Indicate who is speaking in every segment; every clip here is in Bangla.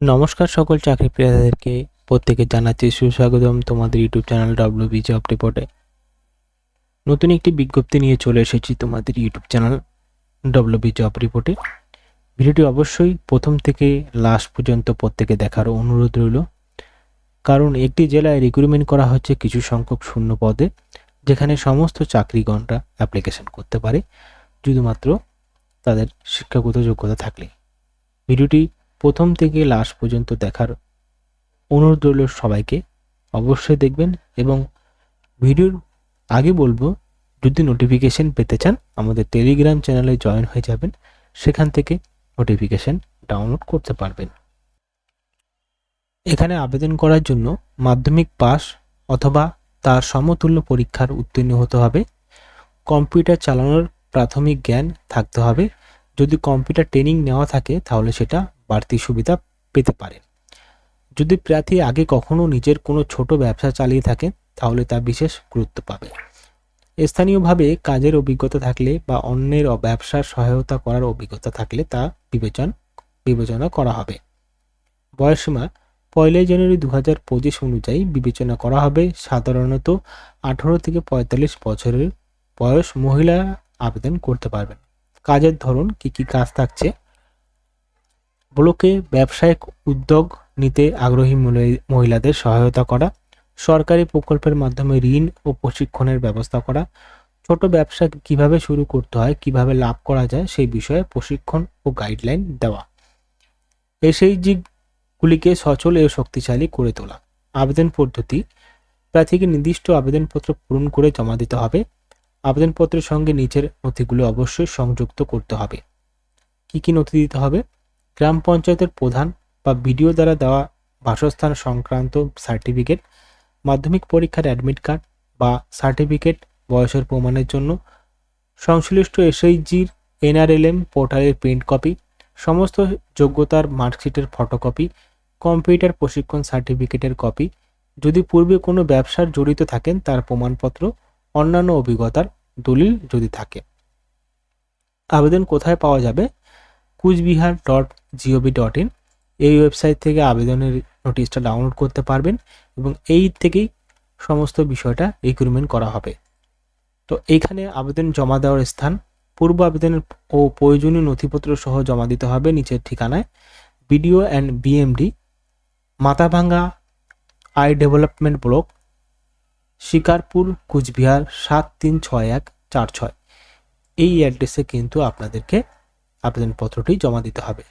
Speaker 1: নমস্কার সকল চাকরি প্রিয়াদেরকে প্রত্যেকে জানাচ্ছি সুস্বাগতম তোমাদের YouTube channel W B job রিপোর্টে নতুন একটি বিজ্ঞপ্তি নিয়ে চলে এসেছি তোমাদের YouTube channel W B job রিপোর্টে ভিডিওটি অবশ্যই প্রথম থেকে লাস্ট পর্যন্ত প্রত্যেকে দেখার অনুরোধ রইল। কারণ একটি জেলায় রিক্রুটমেন্ট করা হচ্ছে কিছু সংখ্যক শূন্য পদে, যেখানে সমস্ত চাকরিগণরা অ্যাপ্লিকেশন করতে পারে, শুধুমাত্র তাদের শিক্ষাগত যোগ্যতা থাকলে। ভিডিওটি প্রথম থেকে লাস্ট পর্যন্ত দেখার অনুরোধ রইল সবাইকে। অবশ্যই দেখবেন এবং ভিডিওর আগে বলব, যদি নোটিফিকেশন পেতে চান, আমাদের টেলিগ্রাম চ্যানেলে জয়েন হয়ে যাবেন। সেখান থেকে নোটিফিকেশন ডাউনলোড করতে পারবেন। এখানে আবেদন করার জন্য মাধ্যমিক পাস অথবা তার সমতুল্য পরীক্ষার উত্তীর্ণ হতে হবে। কম্পিউটার চালানোর প্রাথমিক জ্ঞান থাকতে হবে। যদি কম্পিউটার ট্রেনিং নেওয়া থাকে, তাহলে সেটা বাড়তি সুবিধা পেতে পারে যদি প্রার্থী আগে কখনো নিজের কোনো ছোট ব্যবসা চালিয়ে থাকে তাহলে তা বিশেষ গুরুত্ব পাবে স্থানীয়ভাবে কাজের অভিজ্ঞতা থাকলে বা অন্যের ব্যবসার সহায়তা করার অভিজ্ঞতা থাকলে তা বিবেচন বিবেচনা করা হবে। বয়সীমা পয়লা জানুয়ারি দু হাজার পঁচিশ অনুযায়ী বিবেচনা করা হবে। সাধারণত আঠারো থেকে পঁয়তাল্লিশ বছরের বয়স মহিলা আবেদন করতে পারবেন। কাজের ধরন কি কি কাজ থাকছে ব্লকে ব্যবসায়িক উদ্যোগ নিতে আগ্রহী মহিলা- মহিলাদের সহায়তা করা, সরকারি প্রকল্পের মাধ্যমে ঋণ ও প্রশিক্ষণের ব্যবস্থা করা, ছোট ব্যবসা কীভাবে শুরু করতে হয়, কীভাবে লাভ করা যায় সেই বিষয়ে প্রশিক্ষণ ও গাইডলাইন দেওয়া। এসএইচজি গুলিকে সচল ও শক্তিশালী করে তোলা। আবেদন পদ্ধতি প্রার্থীকে নির্দিষ্ট আবেদনপত্র পূরণ করে জমা দিতে হবে। আবেদনপত্রের সঙ্গে নিচের নথিগুলো অবশ্যই সংযুক্ত করতে হবে। কি কি নথি দিতে হবে? গ্রাম পঞ্চায়েতের প্রধান বা বিডিও দ্বারা দেওয়া বাসস্থান সংক্রান্ত সার্টিফিকেট, মাধ্যমিক পরীক্ষার অ্যাডমিট কার্ড বা সার্টিফিকেট বয়সের প্রমাণের জন্য সংশ্লিষ্ট এসএইচজির এনআরএলএম পোর্টালের প্রিন্ট কপি, সমস্ত যোগ্যতার মার্কশিটের ফটোকপি, কম্পিউটার প্রশিক্ষণ সার্টিফিকেটের কপি, যদি পূর্বে কোনো ব্যবসার জড়িত থাকেন তার প্রমাণপত্র, অন্যান্য অভিজ্ঞতার দলিল যদি থাকে। আবেদন কোথায় পাওয়া যাবে? Coochbehar dot gov dot in এই ওয়েবসাইট থেকে আবেদনের নোটিশটা ডাউনলোড করতে পারবেন এবং এই থেকেই সমস্ত বিষয়টা রিক্রুটমেন্ট করা হবে। তো এইখানে আবেদন জমা দেওয়ার স্থান, পূর্ব আবেদনের ও প্রয়োজনীয় নথিপত্র সহ জমা দিতে হবে নিচের ঠিকানায়। BDO and BMD, Mathabhanga I development block, Shikarpur, Coochbehar সাত তিন ছয় এক চার ছয়। এই অ্যাড্রেসে কিন্তু আপনাদেরকে আবেদনপত্রটি জমা দিতে হবে।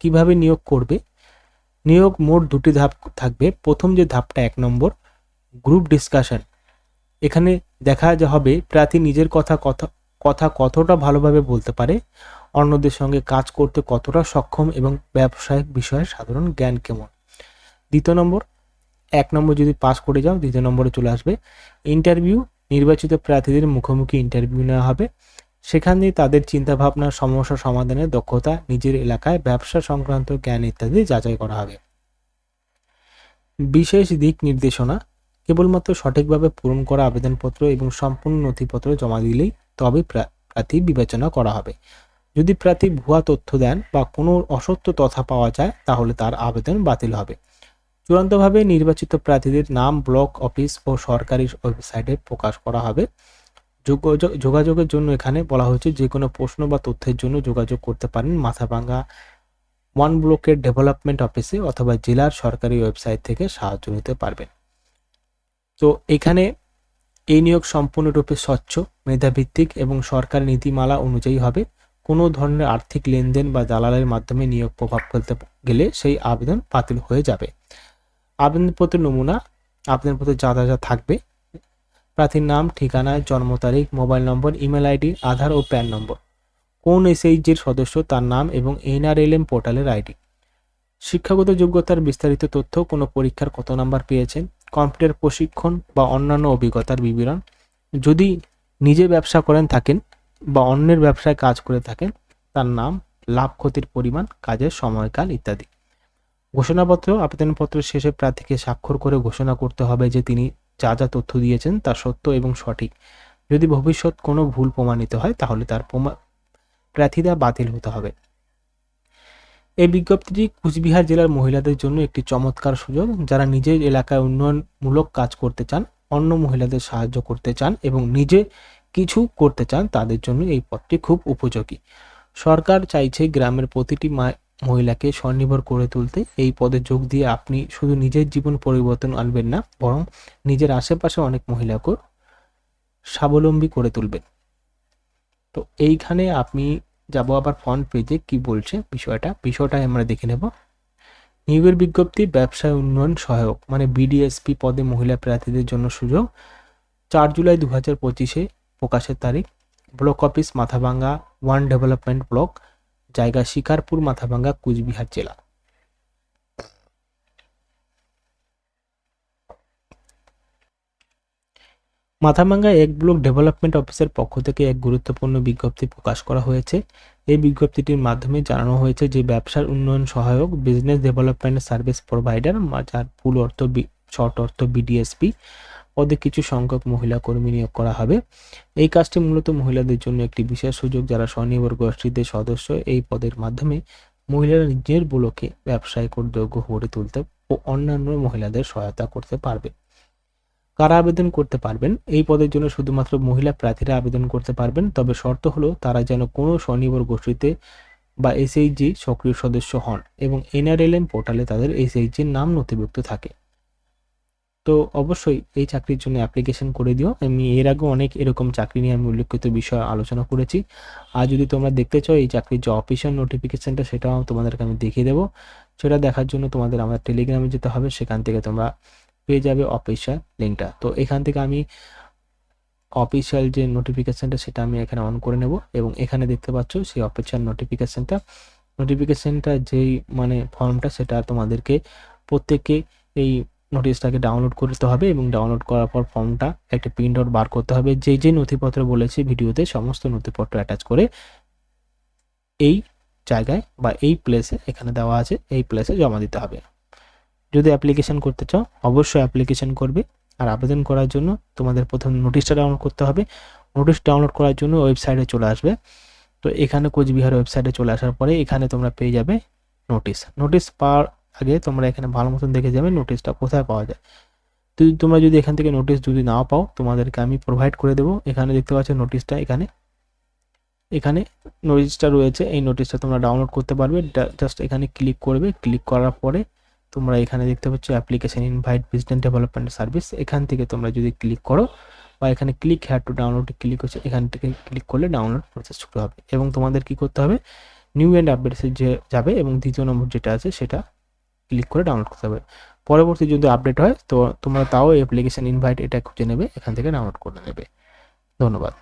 Speaker 1: কীভাবে নিয়োগ করবে? নিয়োগ মোট দুটি ধাপ থাকবে। প্রথম যে ধাপটা, এক নম্বর গ্রুপ ডিসকাশন এখানে দেখা হবে, প্রার্থী নিজের কথা কথা কথা কতটা ভালোভাবে বলতে পারে, অন্যদের সঙ্গে কাজ করতে কতটা সক্ষম এবং ব্যবসায়িক বিষয়ে সাধারণ জ্ঞান কেমন। দ্বিতীয় নম্বর, এক নম্বর যদি পাস করে যাও, দ্বিতীয় নম্বরে চলে আসবে। ইন্টারভিউ, নির্বাচিত প্রার্থীদের মুখোমুখি ইন্টারভিউ নেওয়া হবে। সেখানে তাদের চিন্তা চিন্তাভাবনা, সমস্যা সমাধানের দক্ষতা, নিজের এলাকায় ব্যবসা সংক্রান্ত জ্ঞান ইত্যাদি যাচাই করা হবে। বিশেষ দিক নির্দেশনা, কেবলমাত্র সঠিকভাবে পূরণ করা আবেদনপত্র এবং সম্পূর্ণ নথিপত্র জমা দিলেই তবে প্রার্থী বিবেচনা করা হবে। যদি প্রার্থী ভুয়া তথ্য দেন বা কোনো অসত্য তথা পাওয়া যায়, তাহলে তার আবেদন বাতিল হবে। চূড়ান্তভাবে নির্বাচিত প্রার্থীদের নাম, ব্লক, অফিস ও সরকারি ওয়েবসাইটে প্রকাশ করা হবে। যোগাযোগের জন্য এখানে বলা হয়েছে যে কোনো প্রশ্ন বা তথ্যের জন্য যোগাযোগ করতে পারেন মাথাভাঙ্গা ওয়ান ব্লকের ডেভেলপমেন্ট অফিসে অথবা জেলার সরকারি ওয়েবসাইট থেকে সাহায্য নিতে পারবেন। তো এখানে এই নিয়োগ সম্পূর্ণরূপে স্বচ্ছ, মেধাভিত্তিক এবং সরকার নীতিমালা অনুযায়ী হবে। কোনো ধরনের আর্থিক লেনদেন বা দালালের মাধ্যমে নিয়োগ প্রভাব ফেলতে গেলে সেই আবেদন বাতিল হয়ে যাবে। আবেদনপত্রের নমুনা আবেদনপত্রে যা যা যা থাকবে প্রার্থীর নাম, ঠিকানা, জন্ম তারিখ, মোবাইল নম্বর, ইমেল আইডি, আধার ও প্যান নম্বর। কোন এসএইচজির সদস্য, তার নাম এবং এনআরএলএম পোর্টালের আইডি। শিক্ষাগত যোগ্যতার বিস্তারিত তথ্য, কোনো পরীক্ষার কত নাম্বার পেয়েছেন, কম্পিউটার প্রশিক্ষণ বা অন্যান্য অভিজ্ঞতার বিবরণ। যদি নিজে ব্যবসা করেন থাকেন বা অন্যের ব্যবসায় কাজ করে থাকেন, তার নাম, লাভ ক্ষতির পরিমাণ, কাজের সময়কাল ইত্যাদি। ঘোষণাপত্র আবেদনপত্রের শেষে প্রার্থীকে স্বাক্ষর করে ঘোষণা করতে হবে যে তিনি যা যা তথ্য দিয়েছেন তা সত্য এবং সঠিক। যদি ভবিষ্যৎ কোনো ভুল প্রমাণিত হয়, তাহলে তার প্রমা, প্রার্থীরা বাতিল হতে হবে। এই বিজ্ঞপ্তিটি কুচবিহার জেলার মহিলাদের জন্য একটি চমৎকার সুযোগ। যারা নিজের এলাকায় উন্নয়নমূলক কাজ করতে চান, অন্য মহিলাদের সাহায্য করতে চান এবং নিজে কিছু করতে চান, তাদের জন্য এই পথটি খুব উপযোগী। সরকার চাইছে গ্রামের প্রতিটি মহিলাকে স্বনির্ভর করে তুলতে এই পদে যোগ দিয়ে আপনি শুধু নিজের জীবন পরিবর্তন আনবেন না, বরং নিজের আশেপাশে অনেক মহিলাকে স্বাবলম্বী করে তুলবেন। তো এইখানে আপনি যাব আবার ফ্রন্ট পেজে কি বলছে বিষয়টা বিষয়টা আমরা দেখে নেব। নিয়োগের বিজ্ঞপ্তি, ব্যবসায় উন্নয়ন সহায়ক মানে বিডিএসপি পদে মহিলা প্রার্থীদের জন্য সুযোগ। চার জুলাই দু হাজার পঁচিশে প্রকাশের তারিখ। Block office, Mathabhanga, one development block. জায়গা শিকারপুর, মাথাভাঙ্গা, কুচবিহার জেলা। মাথাভাঙ্গা এক ব্লক ডেভেলপমেন্ট অফিসের পক্ষ থেকে এক গুরুত্বপূর্ণ বিজ্ঞপ্তি প্রকাশ করা হয়েছে। এই বিজ্ঞপ্তিটির মাধ্যমে জানানো হয়েছে যে, ব্যবসার উন্নয়ন সহায়ক, বিজনেস ডেভেলপমেন্ট সার্ভিস প্রোভাইডার যার ফুল অর্থ শর্ট অর্থ বিডিএসপি পদে কিছু সংখ্যক মহিলা কর্মী নিয়োগ করা হবে। এই কাজটি মূলত মহিলাদের জন্য একটি বিশেষ সুযোগ। যারা স্বনির্ভর গোষ্ঠীদের সদস্য, এই পদের মাধ্যমে মহিলারা নিজের ব্লকে ব্যবসায়িক উদ্যোগ গড়ে তুলতে ও অন্যান্য মহিলাদের সহায়তা করতে পারবে। কারা আবেদন করতে পারবেন? এই পদের জন্য শুধুমাত্র মহিলা প্রার্থীরা আবেদন করতে পারবেন। তবে শর্ত হলো, তারা যেন কোনো স্বনির্ভর গোষ্ঠীতে বা এসএইচজি সক্রিয় সদস্য হন এবং এনআরএলএম পোর্টালে তাদের এসএইচজির নাম নথিভুক্ত থাকে। তো অবশ্যই এই চাকরির জন্য অ্যাপ্লিকেশন করে দিও। আমি এর আগেও অনেক এরকম চাকরি নিয়ে আমি উল্লেখিত বিষয় আলোচনা করেছি। আর যদি তোমরা দেখতে চাও এই চাকরির যে অফিসিয়াল নোটিফিকেশনটা সেটাও তোমাদেরকে আমি দেখিয়ে দেবো। সেটা দেখার জন্য তোমাদের আমার টেলিগ্রামে যেতে হবে, সেখান থেকে তোমরা পেয়ে যাবে অফিসিয়াল লিঙ্কটা তো এখান থেকে আমি অফিসিয়াল যে নোটিফিকেশানটা সেটা আমি এখানে অন করে নেব এবং এখানে দেখতে পাচ্ছ সেই অফিসিয়াল নোটিফিকেশানটা নোটিফিকেশানটা যেই মানে ফর্মটা সেটা তোমাদেরকে প্রত্যেককে এই নোটিশটাকে ডাউনলোড করতে হবে এবং ডাউনলোড করার পর ফর্মটা একটা প্রিন্ট আউট বার করতে হবে। যে যে নথিপত্র বলেছি ভিডিওতে সমস্ত নথিপত্র অ্যাটাচ করে এই জায়গায় বা এই প্লেসে এখানে দেওয়া আছে, এই প্লেসে জমা দিতে হবে। যদি অ্যাপ্লিকেশন করতে চাও, অবশ্যই অ্যাপ্লিকেশন করবে। আর আবেদন করার জন্য তোমাদের প্রথম নোটিশটা ডাউনলোড করতে হবে। নোটিশ ডাউনলোড করার জন্য ওয়েবসাইটে চলে আসবে। তো এখানে কোচবিহার ওয়েবসাইটে চলে আসার পরে এখানে তোমরা পেয়ে যাবে নোটিশ নোটিশ পাওয়ার আগে তোমরা এখানে ভালো মতন দেখে যাবে নোটিশটা কোথায় পাওয়া যায়। তো তোমরা যদি এখান থেকে নোটিশ যদি নাও পাও, তোমাদেরকে আমি প্রোভাইড করে দেবো। এখানে দেখতে পাচ্ছ নোটিশটা এখানে। এখানে নোটিশটা রয়েছে। এই নোটিশটা তোমরা ডাউনলোড করতে পারবে। জাস্ট এখানে ক্লিক করবে। ক্লিক করার পরে তোমরা এখানে দেখতে পাচ্ছ application invite business development service এখান থেকে তোমরা যদি ক্লিক করো বা এখানে click had to download click হচ্ছে এখান থেকে ক্লিক করলে ডাউনলোড প্রসেস শুরু হবে। এবং তোমাদের কি করতে হবে? নিউ অ্যান্ড আপডেটসে যে যাবে এবং দ্বিতীয় নম্বর যেটা আছে সেটা ক্লিক করে ডাউনলোড করতে হবে। পরবর্তী যদি আপডেট হয়, তো তোমরা তাও অ্যাপ্লিকেশন ইনভাইট এটা খুঁজে নেবে, এখান থেকে ডাউনলোড করে নেবে। ধন্যবাদ।